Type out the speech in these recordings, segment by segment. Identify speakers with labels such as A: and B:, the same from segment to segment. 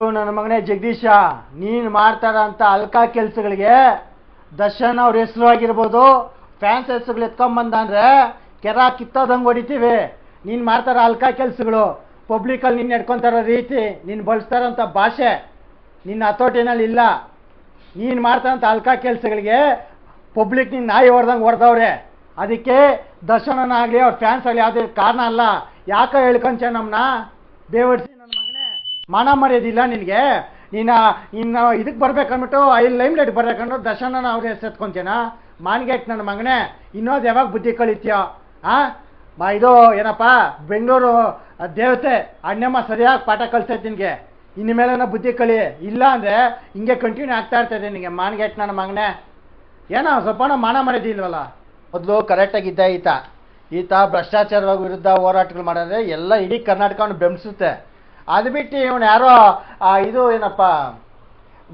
A: ನನ್ನ ಮಗನೇ ಜಗದೀಶ, ನೀನು ಮಾಡ್ತಾರ ಅಂತ ಅಲ್ಕಾ ಕೆಲಸಗಳಿಗೆ? ದರ್ಶನ್ ಅವ್ರ ಹೆಸರು ಆಗಿರ್ಬೋದು ಫ್ಯಾನ್ಸ್ ಹೆಸರುಗಳು ಅಂದ್ರೆ ಕೆರ ಕಿತ್ತೋದಂಗೆ ಹೊಡಿತೀವಿ. ನೀನು ಮಾಡ್ತಾರ ಅಲ್ಕಾ ಕೆಲಸಗಳು ಪಬ್ಲಿಕಲ್ಲಿ ನಿನ್ನ ನಡ್ಕೊಂತಾರ ರೀತಿ, ನೀನು ಬಳಸ್ತಾರಂಥ ಭಾಷೆ ನಿನ್ನ ಹತೋಟಿನಲ್ಲಿ ಇಲ್ಲ. ನೀನು ಮಾಡ್ತಾರಂಥ ಅಲ್ಕಾ ಕೆಲಸಗಳಿಗೆ ಪಬ್ಲಿಕ್ ನಿನ್ನ ನಾಯಿ ಹೊಡೆದಂಗೆ ಹೊಡೆದವ್ರೆ. ಅದಕ್ಕೆ ದರ್ಶನನ ಆಗಲಿ ಅವ್ರ ಫ್ಯಾನ್ಸ್ ಆಗಲಿ ಯಾವುದೇ ಕಾರಣ ಅಲ್ಲ. ಯಾಕೆ ಹೇಳ್ಕೊಂಚ ನಮ್ಮನ್ನ ಮಗನೇ ಮಾನ ಮರ್ಯಾದಿಲ್ಲ ನಿನಗೆ. ನೀನು, ಇನ್ನು ಇದಕ್ಕೆ ಬರ್ಬೇಕಂದ್ಬಿಟ್ಟು ಐ ಲೈಮ್ ಲೈಟ್ ಬರ್ಬೇಕಂದ್ರೆ ದರ್ಶನನ ಅವ್ರ ಎತ್ಕೊಂತೇನ ಮಾನ್ಗೆಟ್ ನನ್ನ ಮಗನೇ, ಇನ್ನೊಂದು ಯಾವಾಗ ಬುದ್ಧಿ ಕಳೀತೀಯೋ? ಆ? ಬಾ, ಇದು ಏನಪ್ಪ, ಬೆಂಗಳೂರು ದೇವತೆ, ಅಣ್ಣಮ್ಮ ಸರಿಯಾಗಿ ಪಾಠ ಕಲಿಸೈತೆ ನಿನಗೆ. ಇನ್ನು ಮೇಲೆ ಬುದ್ಧಿ ಕಳಿ, ಇಲ್ಲ ಅಂದರೆ ಹಿಂಗೆ ಕಂಟಿನ್ಯೂ ಆಗ್ತಾ ಇರ್ತದೆ ನಿನಗೆ ಮಾನ್ಗೆಟ್ ನನ್ನ ಮಗನೇ. ಏನೋ ಸ್ವಲ್ಪ ಮಾನ ಮರೆದಿಲ್ವಲ್ಲ ಮೊದಲು ಕರೆಕ್ಟಾಗಿ ಇದ್ದ ಈತ. ಈತ ಭ್ರಷ್ಟಾಚಾರವಾಗಿ ವಿರುದ್ಧ ಹೋರಾಟಗಳು ಮಾಡಿದ್ರೆ ಎಲ್ಲ ಇಡೀ ಕರ್ನಾಟಕವನ್ನು ಬೆಂಬಲಿಸುತ್ತೆ ಅದು ಬಿಟ್ಟು ಇವನು ಯಾರೋ ಇದು ಏನಪ್ಪ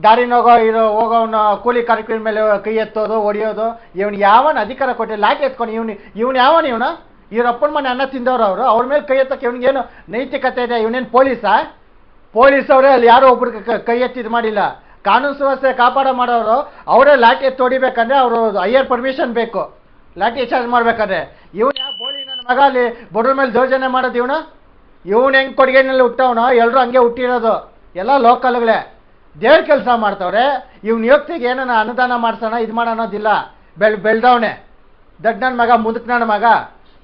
A: ದಾರಿನ ಹೋಗೋ ಇದು ಹೋಗೋವನು ಕೂಲಿ ಕಾರ್ಯಕ್ರಮ ಮೇಲೆ ಕೈ ಎತ್ತೋದು, ಹೊಡಿಯೋದು, ಇವನು ಯಾವನ ಅಧಿಕಾರ ಕೊಟ್ಟು, ಲಾಠಿ ಎತ್ಕೊಂಡು ಇವನು ಇವನು ಯಾವನ ಇವನು? ಇವ್ರಪ್ಪನ ಮನೆ ಅನ್ನ ತಿಂದವ್ರು ಅವರು. ಅವ್ರ ಮೇಲೆ ಕೈ ಎತ್ತಕ್ಕೆ ಇವನಿಗೇನು ನೈತಿಕತೆ ಇದೆ? ಇವನೇನು ಪೊಲೀಸಾ? ಪೊಲೀಸ್ ಅವರೇ ಅಲ್ಲಿ ಯಾರೋ ಒಬ್ರಿಗೆ ಕ- ಎತ್ತಿದ್ ಮಾಡಿಲ್ಲ. ಕಾನೂನು ಸುವ್ಯವಸ್ಥೆ ಕಾಪಾಡ ಮಾಡೋರು, ಅವರೇ ಲಾಠಿ ಎತ್ತಿ ಹೊಡಿಬೇಕಂದ್ರೆ ಅವರು ಹೈಯರ್ ಪರ್ಮಿಷನ್ ಬೇಕು. ಲಾಠಿ ಚಾರ್ಜ್ ಮಾಡ್ಬೇಕಾದ್ರೆ. ಇವನು ಯಾವ ಬೋಳಿ ನನ್ನ ಮಗ ಅಲ್ಲಿ ಬಡವ್ರ ಮೇಲೆ ದೌರ್ಜನ್ಯ ಮಾಡೋದು ಇವನು? ಇವನು ಹೆಂಗೆ ಕೊಡುಗೆನಲ್ಲಿ ಹುಟ್ಟವನೋ ಎಲ್ಲರೂ ಹಂಗೆ ಹುಟ್ಟಿರೋದು. ಎಲ್ಲ ಲೋಕಲ್ಗಳೇ. ದೇವ್ರ ಕೆಲಸ ಮಾಡ್ತವ್ರೆ. ಇವ್ನ ಯೋಗ್ತಿಗೆ ಏನನ್ನ ಅನುದಾನ ಮಾಡ್ಸೋಣ, ಇದು ಮಾಡೋದಿಲ್ಲ ಬೆಳ್, ಬೆಳ್ದವನೆ. ದಡ್ಡನ ಮಗ ಮುದುಕ್ ನನ್ನ ಮಗ,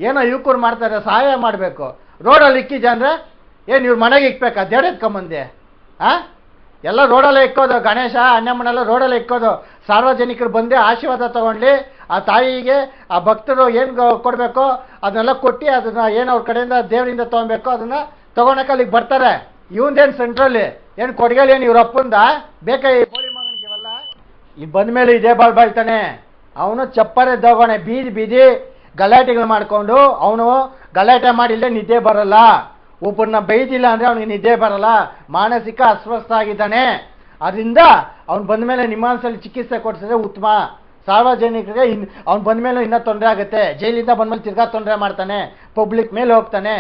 A: ಏನೋ ಯುವಕರು ಮಾಡ್ತಾರೆ, ಸಹಾಯ ಮಾಡಬೇಕು. ರೋಡಲ್ಲಿ ಇಕ್ಕಿದ್ದೆ ಅಂದರೆ, ಏನು ಇವ್ರ ಮನೆಗೆ ಇಕ್ಬೇಕಾ? ದೇವ್ರ ಎತ್ಕೊಂಬಂದೆ. ಆ? ಎಲ್ಲ ರೋಡಲ್ಲೇ ಇಕ್ಕೋದು, ಗಣೇಶ ಅಣ್ಣಮ್ಮನೆಲ್ಲ ರೋಡಲ್ಲೇ ಇಕ್ಕೋದು. ಸಾರ್ವಜನಿಕರು ಬಂದು ಆಶೀರ್ವಾದ ತಗೊಂಡ್ಲಿ, ಆ ತಾಯಿಗೆ, ಆ ಭಕ್ತರು ಏನು ಕೊಡಬೇಕು, ಅದನ್ನೆಲ್ಲ ಕೊಟ್ಟು ಅದನ್ನ ಏನು ಅವ್ರ ಕಡೆಯಿಂದ ದೇವರಿಂದ ತೊಗೊಬೇಕು, ಅದನ್ನ ತಗೊಳಕ್ಕೆ ಅಲ್ಲಿಗೆ ಬರ್ತಾರೆ. ಇವಂದೇನು ಸೆಂಟ್ರಲ್ಲಿ ಏನು ಕೊಡುಗೆಲ್ಲ ಏನು ಇವ್ರ ಅಪ್ಪಂದ? ಬೇಕಾ ಈ ಬೋಳಿ ಮಗನಿಗೆ ಇವೆಲ್ಲ? ಈ ಬಂದ ಮೇಲೆ ಇದೇ ಬಾಳ್ ಬಾಳ್ತಾನೆ. ಅವನು ಚಪ್ಪರೆ ದೋಗಣೆ ಬೀದಿ ಬೀದಿ ಗಲಾಟೆಗಳು ಮಾಡಿಕೊಂಡು, ಅವನು ಗಲಾಟೆ ಮಾಡಿಲ್ಲದೆ ನಿದ್ದೆ ಬರಲ್ಲ. ಒಬ್ಬರನ್ನ ಬೈದಿಲ್ಲ ಅಂದರೆ ಅವನಿಗೆ ನಿದ್ದೆ ಬರಲ್ಲ, ಮಾನಸಿಕ ಅಸ್ವಸ್ಥ ಆಗಿದ್ದಾನೆ. ಅದರಿಂದ ಅವ್ನು ಬಂದ ಮೇಲೆ ನಿಮ್ಮಾನ್ಸಲ್ಲಿ ಚಿಕಿತ್ಸೆ ಕೊಡಿಸಿದ್ರೆ ಉತ್ತಮ. ಸಾರ್ವಜನಿಕರಿಗೆ ಇನ್ ಅವ್ನು ಬಂದ ಮೇಲೆ ಇನ್ನೂ ತೊಂದರೆ ಆಗುತ್ತೆ. ಜೈಲಿಂದ ಬಂದ್ಮೇಲೆ ತಿರ್ಗಾ ತೊಂದರೆ ಮಾಡ್ತಾನೆ. ಪಬ್ಲಿಕ್ ಮೇಲೆ ಹೋಗ್ತಾನೆ.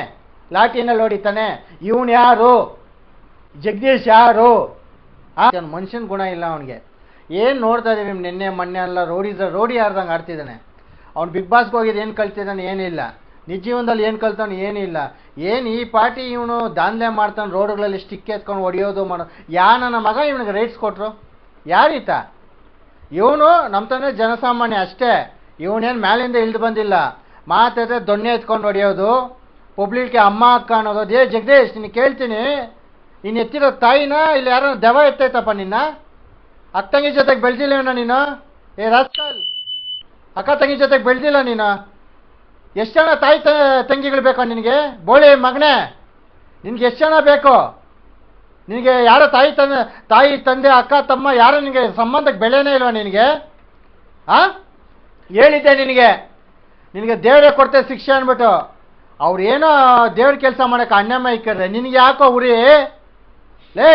A: ಲಾಠಿನಲ್ಲಿ ಹೊಡಿತಾನೆ. ಇವನು ಯಾರು? ಜಗದೀಶ್ ಯಾರು? ಮನುಷ್ಯನ ಗುಣ ಇಲ್ಲ ಅವನಿಗೆ. ಏನು ನೋಡ್ತಾ ನಿಮ್ಮ ನಿನ್ನೆ, ಮೊನ್ನೆ ಎಲ್ಲ ರೋಡಿ ರೋಡಿ ಆಡ್ದಂಗೆ ಆಡ್ತಿದ್ದಾನೆ. ಅವ್ನು ಬಿಗ್ ಬಾಸ್ಗೆ ಹೋಗಿದ್ದು ಏನು ಕಲ್ತಿದ್ದಾನೆ ಏನಿಲ್ಲ. ನಿಜ ಜೀವನದಲ್ಲಿ ಏನು ಕಲ್ತಾನೆ ಏನಿಲ್ಲ ಏನು ಈ ಪಾರ್ಟಿ ಇವನು ದಾಂಧಲೆ ಮಾಡ್ತಾನೆ, ರೋಡ್ಗಳಲ್ಲಿ ಸ್ಟಿಕ್ ಎತ್ಕೊಂಡು ಹೊಡಿಯೋದು ಮಾಡೋ. ಯಾ ನನ್ನ ಮಗ ಇವನಿಗೆ ರೈಟ್ಸ್ ಕೊಟ್ಟರು ಯಾರೀತ? ಇವನು ನಮ್ಮ ತಂದೆ ಜನಸಾಮಾನ್ಯ ಅಷ್ಟೇ. ಇವನೇನು ಮ್ಯಾಲಿಂದ ಇಳಿದು ಬಂದಿಲ್ಲ. ಮಾತಾದ್ರೆ ದೊಣ್ಣೆ ಎತ್ಕೊಂಡು ಹೊಡೆಯೋದು ಪಬ್ಲಿಕ್ಗೆ ಅಮ್ಮ, ಅಕ್ಕ ಅನ್ನೋದು. ಏ ಜಗದೀಶ್ ನಿನ್ನ ಕೇಳ್ತೀನಿ. ನೀನು ಎತ್ತಿರೋ ತಾಯಿನ ಇಲ್ಲಿ ಯಾರೋ ದೆವ ಎತ್ತೈತಪ್ಪ ನಿನ್ನ? ಅಕ್ಕ ತಂಗಿ ಜೊತೆಗೆ ಬೆಳೆದಿಲ್ಲ ನೀನು? ಏ ರಾಜ್ಕಲ್, ಅಕ್ಕ ತಂಗಿ ಜೊತೆಗೆ ಬೆಳೆದಿಲ್ಲ ನೀನು? ಎಷ್ಟು ಜನ ತಾಯಿ ತಂಗಿಗಳು ಬೇಕೋ ನಿನಗೆ? ಬೋಳಿ ಮಗನೇ, ನಿನಗೆ ಎಷ್ಟು ಜನ ಬೇಕು? ನಿನಗೆ ಯಾರೋ ತಾಯಿ ತಂದೆ ತಾಯಿ, ತಂದೆ, ಅಕ್ಕ, ತಮ್ಮ, ಯಾರು ನಿನಗೆ ಸಂಬಂಧಕ್ಕೆ ಬೆಳೆನೇ ಇಲ್ವಾ ನಿನಗೆ? ಆ? ಹೇಳಿದ್ದೆ ನಿನಗೆ. ನಿನಗೆ ದೇವರೇ ಕೊಡ್ತೇವೆ ಶಿಕ್ಷೆ ಅಂದ್ಬಿಟ್ಟು ಅವ್ರು ಏನೋ ದೇವ್ರ ಕೆಲಸ ಮಾಡೋಕೆ ಅಣ್ಣಮ್ಮ ಇಕ್ಕರೆ. ನಿನಗೆ ಯಾಕೋ ಉರಿ? ಲೇ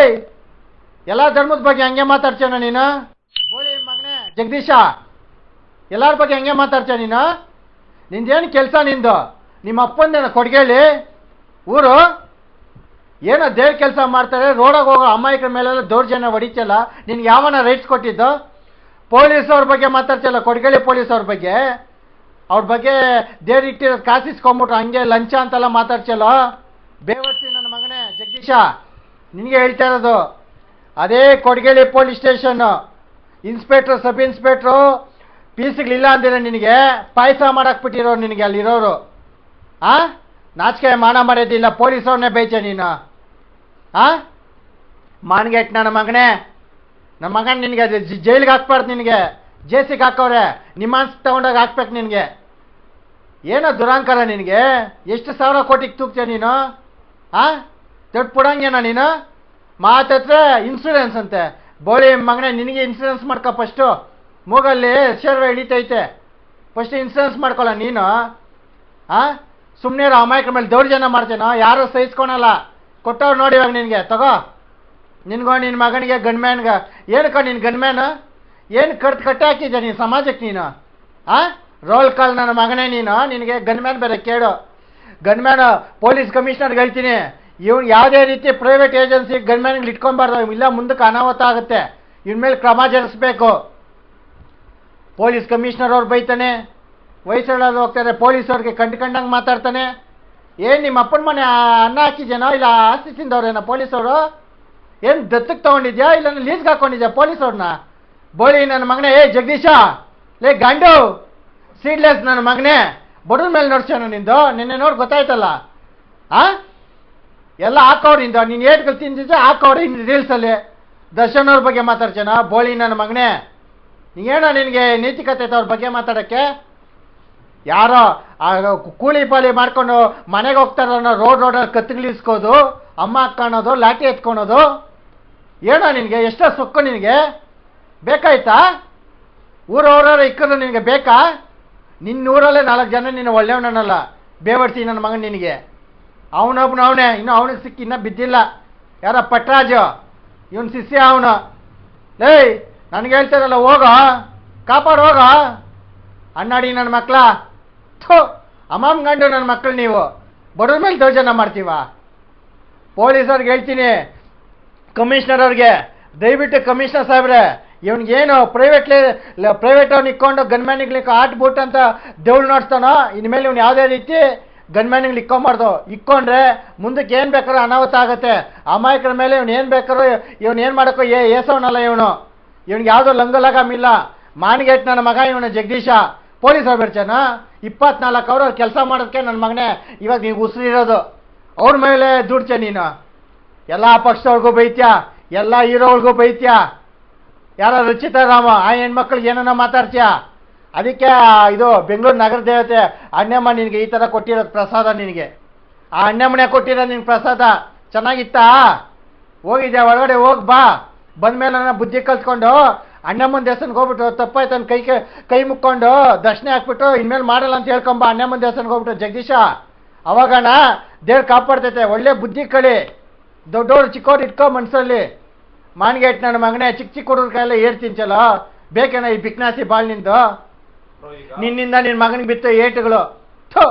A: ಎಲ್ಲ ಧರ್ಮದ ಬಗ್ಗೆ ಹಂಗೆ ಮಾತಾಡ್ತೀಯ ನೀನು? ಬೋಳಿ ಮಗನೇ, ಜಗದೀಶ, ಎಲ್ಲರ ಬಗ್ಗೆ ಹಂಗೆ ಮಾತಾಡ್ತೀಯ ನೀನು? ನಿಂದೇನು ಕೆಲಸ ನಿಂದು? ನಿಮ್ಮ ಅಪ್ಪಂದೇನ ಕೊಡ್ಗೇಳಿ? ಊರು? ಏನೋ ದೇವ್ರ ಕೆಲಸ ಮಾಡ್ತಾರೆ, ರೋಡಾಗ ಹೋಗೋ ಅಮಾಯಕರ ಮೇಲೆಲ್ಲ ದೌರ್ಜನ್ಯ ಹೊಡಿತಲ್ಲ, ನಿನ್ಗೆ ಯಾವನ ರೈಟ್ಸ್ ಕೊಟ್ಟಿದ್ದು? ಪೊಲೀಸ್ ಅವ್ರ ಬಗ್ಗೆ ಮಾತಾಡ್ತಿಲ್ಲ ಕೊಡ್ಗೇಳಿ ಪೊಲೀಸ್ ಅವ್ರ ಬಗ್ಗೆ? ಅವ್ರ ಬಗ್ಗೆ ದೇವ್ರ ಇಟ್ಟಿರೋದು ಕಾಸಿಸ್ಕೊಂಬಿಟ್ರು ಹಂಗೆ ಲಂಚ ಅಂತೆಲ್ಲ ಮಾತಾಡ್ಸಲ್ಲ ಬೇವರ್ಸಿ ನನ್ನ ಮಗನೇ, ಜಗದೀಶ, ನಿನಗೆ ಹೇಳ್ತಾ ಇರೋದು. ಅದೇ ಕೊಡ್ಗೇಳಿ police station. Inspector, sub inspector ಪೀಸ್ಗಳಿಲ್ಲ ಅಂದಿರ ನಿನಗೆ ಪಾಯಸ ಮಾಡಾಕ್ಬಿಟ್ಟಿರೋರು ನಿನಗೆ ಅಲ್ಲಿರೋರು. ಆ? ನಾಚಿಕೆ ಮಾನ ಮಾಡೋದಿಲ್ಲ ಪೊಲೀಸವ್ರನ್ನೇ ಬೇಯ್ತೆ ನೀನು. ಆ? ಮಾನ್ಗೆಟ್ ನನ್ನ ಮಗನೇ. ನಮ್ಮ ಮಗನ ನಿನಗೆ ಅದು ಜೈಲಿಗೆ ಹಾಕ್ಬಾರ್ದು ನಿನಗೆ. ಜೇಸಿಗೆ ಹಾಕೋರೆ ನಿಮ್ಮ ಅನ್ಸ್ ತಗೊಂಡೋಗಿ ಹಾಕ್ಬೇಕು ನಿನಗೆ. ಏನೋ ದುರಾಂಕಾರ ನಿನಗೆ. ಎಷ್ಟು ಸಾವಿರ ಕೋಟಿಗೆ ತೂಗ್ತೀಯ ನೀನು? ಆ? ದೊಡ್ಡ ಪುಡಂಗೇನ ನೀನು? ಮಾತತ್ರ ಇನ್ಸೂರೆನ್ಸ್ ಅಂತೆ. ಬೋಳಿ ಮಗನೇ, ನಿನಗೆ ಇನ್ಸೂರೆನ್ಸ್ ಮಾಡ್ಕೋ ಫಸ್ಟು ಮೂಗಲ್ಲಿ ಶರೀರ ಹಿಡಿತೈತೆ. ಫಸ್ಟ್ ಇನ್ಸೂರೆನ್ಸ್ ಮಾಡ್ಕೊಳ್ಳ ನೀನು. ಹಾಂ ಸುಮ್ಮನೆ ಅಮಾಯಕ ಮೇಲೆ ದೌರ್ಜನ್ಯ ಮಾಡ್ತೇನೋ, ಯಾರು ಸಹಿಸ್ಕೊಳಲ್ಲ. ಕೊಟ್ಟವ್ರು ನೋಡಿ ಇವಾಗ ನಿನಗೆ, ತಗೋ. ನಿನ್ಗೋ ನಿನ್ನ ಮಗನಿಗೆ ಗನ್ಮ್ಯಾನ್ಗೆ ಏನಕ್ಕ ನಿನ್ನ ಗನ್ಮ್ಯಾನ್ ಏನು ಕಟ್ ಕಟ್ಟೆ ಹಾಕಿದ್ದೆ ನೀನು ಸಮಾಜಕ್ಕೆ ನೀನು? ಹಾಂ ರೋಲ್ ಕಾಲ್ ನನ್ನ ಮಗನೇ ನೀನು, ನಿನಗೆ ಗನ್ಮ್ಯಾನ್ ಬೇರೆ ಕೇಳು. ಗನ್ಮ್ಯಾನ್ ಪೊಲೀಸ್ ಕಮಿಷನರ್ಗೆ ಹೇಳ್ತೀನಿ, ಇವ್ನು ಯಾವುದೇ ರೀತಿ ಪ್ರೈವೇಟ್ ಏಜೆನ್ಸಿ ಗನ್ಮ್ಯಾನ್ಗಳು ಇಟ್ಕೊಬಾರ್ದು ಇಲ್ಲ ಮುಂದಕ್ಕೆ ಅನಾಹುತ ಆಗುತ್ತೆ. ಇವ್ನ ಮೇಲೆ ಕ್ರಮ ಜರುಗಿಸ್ಬೇಕು ಪೊಲೀಸ್ ಕಮಿಷನರ್ ಅವ್ರು ಬೈತಾನೆ ವಯಸ್ಸಳ್ಳೋದು ಹೋಗ್ತಾರೆ, ಪೊಲೀಸ್ ಅವ್ರಿಗೆ ಕಂಡು ಕಂಡಂಗೆ ಮಾತಾಡ್ತಾನೆ. ಏನು ನಿಮ್ಮ ಅಪ್ಪನ ಮನೆ ಅನ್ನ ಹಾಕಿದ್ಯಾನೋ, ಇಲ್ಲ ಆಸ್ತಿ ತಿಂದವ್ರೇನೋ ಪೊಲೀಸವರು ಏನು ದತ್ತಕ್ಕೆ ತೊಗೊಂಡಿದ್ಯಾ, ಇಲ್ಲ ಲೀಸ್ಗೆ ಹಾಕೊಂಡಿದ್ಯಾ ಪೊಲೀಸವ್ರನ್ನ ಬೋಳಿ ನನ್ನ ಮಗನೇ, ಏ ಜಗದೀಶ, ಲೇ ಗಂಡು, ಸೀಡ್ಲೆಸ್ ನನ್ನ ಮಗನೇ, ಬಡವ್ರ ಮೇಲೆ ನೋಡ್ಸೋಣ ನಿಂದು? ನಿನ್ನೆ ನೋಡಿ ಗೊತ್ತಾಯ್ತಲ್ಲ? ಆ? ಎಲ್ಲ ಹಾಕೋರು ನಿಂದು, ನೀನು ಏಟ್ಗಳು ತಿಂದಿದ್ದೆ ಹಾಕೋರು ಇನ್ನು ರೀಲ್ಸಲ್ಲಿ. ದರ್ಶನ್ ಬಗ್ಗೆ ಮಾತಾಡ್ಸೋಣ ಬೋಳಿ ನನ್ನ ಮಗನೇ. ನೀನೇನೋ ನಿನಗೆ ನೀತಿಕತೆ ಅವ್ರ ಬಗ್ಗೆ ಮಾತಾಡೋಕ್ಕೆ? ಯಾರೋ ಕೂಲಿ ಪಾಲಿ ಮಾಡ್ಕೊಂಡು ಮನೆಗೆ ಹೋಗ್ತಾರ ರೋಡ್ ರೋಡಲ್ಲಿ ಕತ್ತಿಗಳಿಸ್ಕೋದು ಅಮ್ಮ ಹಾಕ್ಕೊಳೋದು ಲಾಠಿ ಎತ್ಕೊಳೋದು? ಏನೋ ನಿನಗೆ? ಎಷ್ಟೋ ಸೊಕ್ಕು ನಿನಗೆ? ಬೇಕಾಯ್ತಾ? ಊರವರ ಇಕ್ಕರು ನಿನಗೆ ಬೇಕಾ? ನಿನ್ನ ಊರಲ್ಲೇ ನಾಲ್ಕು ಜನ ನೀನು ಒಳ್ಳೆಯವನಲ್ಲ ಬೇವಡ್ಸಿ ನನ್ನ ಮಗನ ನಿನಗೆ. ಅವನೊಬ್ಬನ ಅವನೇ, ಇನ್ನು ಅವನಿಗೆ ಸಿಕ್ಕಿ ಇನ್ನೂ ಬಿದ್ದಿಲ್ಲ. ಯಾರ ಪಟ್ರಾಜು, ಇವನ್ ಶಿಷ್ಯ ಅವನು. ಲೇಯ್ ನನಗೆ ಹೇಳ್ತಾರಲ್ಲ, ಹೋಗೋ. ಕಾಪಾಡು, ಹೋಗೋ. ಅಣ್ಣಾಡಿ ನನ್ನ ಮಕ್ಕಳ ಥೋ ಅಮ್ಮಮ್ಮ ಗಂಡು ನನ್ನ ಮಕ್ಕಳು ನೀವು. ಬಡವ್ರ ಮೇಲೆ ದೌರ್ಜನ್ಯ ಮಾಡ್ತೀವ. ಪೊಲೀಸವ್ರಿಗೆ ಹೇಳ್ತೀನಿ. ಕಮಿಷನರ್ ಅವ್ರಿಗೆ, ದಯವಿಟ್ಟು ಕಮಿಷನರ್ ಸಾಹೇಬ್ರೆ, ಇವನಿಗೇನು ಪ್ರೈವೇಟ್ಲಿ ಪ್ರೈವೇಟ್ ಅವ್ನು ಇಕ್ಕೊಂಡು ಆಟ ಬೂಟ್ ಅಂತ ದೇವ್ಳು ನೋಡ್ತಾನೋ ಇನ್ಮೇಲೆ ಇವ್ನು ಯಾವುದೇ ರೀತಿ ಗನ್ಮ್ಯಾನಿಗೆ ಇಕ್ಕೊಂಬಾರ್ದು ಇಕ್ಕೊಂಡ್ರೆ ಮುಂದಕ್ಕೆ ಏನು ಬೇಕಾದ್ರೂ ಅನಾಹುತ ಆಗುತ್ತೆ. ಅಮಾಯಕರ ಮೇಲೆ ಇವ್ನು ಏನು ಬೇಕಾದ್ರೂ ಇವ್ನು ಏನು ಮಾಡೋಕ್ಕೋ ಏಸವನಲ್ಲ ಇವನು. ಇವ್ನಿಗೆ ಯಾವುದೋ ಲಂಗಲಗಾಮಿಲ್ಲ ಮಾನಿಗೇಟ್ ನನ್ನ ಮಗ, ಇವನ ಜಗದೀಶ. ಪೊಲೀಸ್ ಬರ್ಚಾನ ಇಪ್ಪತ್ನಾಲ್ಕು ಅವರು ಕೆಲಸ ಮಾಡೋದಕ್ಕೆ ನನ್ನ ಮಗನೇ. ಇವಾಗ ನೀವು ಉಸಿರಿರೋದು ಅವ್ರ ಮೇಲೆ ದುಡ್ಚೆ ನೀನು. ಎಲ್ಲ ಪಕ್ಷದವ್ರಿಗೂ ಬೈತ್ಯಾ? ಎಲ್ಲ ಹೀರೋಗಳಿಗೂ ಬೈತ್ಯಾ? ಯಾರ ರಚಿತ ರಾಮ, ಆ ಹೆಣ್ಮಕ್ಳಿಗೆ ಏನನ್ನ ಮಾತಾಡ್ತೀಯ? ಅದಕ್ಕೆ ಇದು ಬೆಂಗಳೂರು ನಗರ ದೇವತೆ, ಅಣ್ಣಮ್ಮ ನಿನಗೆ ಈ ಥರ ಕೊಟ್ಟಿರೋದು ಪ್ರಸಾದ ನಿನಗೆ. ಆ ಅಣ್ಣಮ್ಮನೆ ಕೊಟ್ಟಿರೋ ನಿನ್ಗೆ ಪ್ರಸಾದ. ಚೆನ್ನಾಗಿತ್ತಾ? ಹೋಗಿದ್ಯಾ? ಒಳಗಡೆ ಹೋಗಿ ಬಾ. ಬಂದ್ಮೇಲೆ ನನ್ನ ಬುದ್ಧಿ ಕಲ್ತ್ಕೊಂಡು ಅಣ್ಣಮ್ಮನ ದೇವಸ್ಥಾನಕ್ಕೆ ಹೋಗ್ಬಿಟ್ಟು ತಪ್ಪಾಯ್ತು ಅಂತ ಕೈ ಕೈ ಮುಕ್ಕೊಂಡು ದರ್ಶನ ಹಾಕ್ಬಿಟ್ಟು ಇನ್ಮೇಲೆ ಮಾಡಲ್ಲ ಅಂತ ಹೇಳ್ಕೊಂಬ ಅಣ್ಣಮ್ಮನ ದೇವಸ್ಥಾನಕ್ಕೆ ಹೋಗ್ಬಿಟ್ಟು ಜಗದೀಶ ಅವಾಗಣ್ಣ ದೇವ್ರು ಕಾಪಾಡ್ತೈತೆ ಒಳ್ಳೆ ಬುದ್ಧಿ ಕಳಿ. ದೊಡ್ಡವ್ರು ಚಿಕ್ಕವ್ರು ಇಟ್ಕೊ ಮಾನಿಗೆ ಮಾನ್ಗೇಟ್ ನನ್ನ ಮಗನೇ ಚಿಕ್ಕ ಚಿಕ್ಕ ಹುಡುಗರ ಕೈಯಲ್ಲ ಏಟ್ ತಿಂಚಲ್ಲ ಬೇಕೇನ ಈ ಬಿಕ್ನಾಸಿ ಬಾಳ್ ನಿಂದು? ನಿನ್ನಿಂದ ನಿನ್ನ ಮಗನಿಗೆ ಬಿತ್ತು ಏಟುಗಳು. ಥೋ.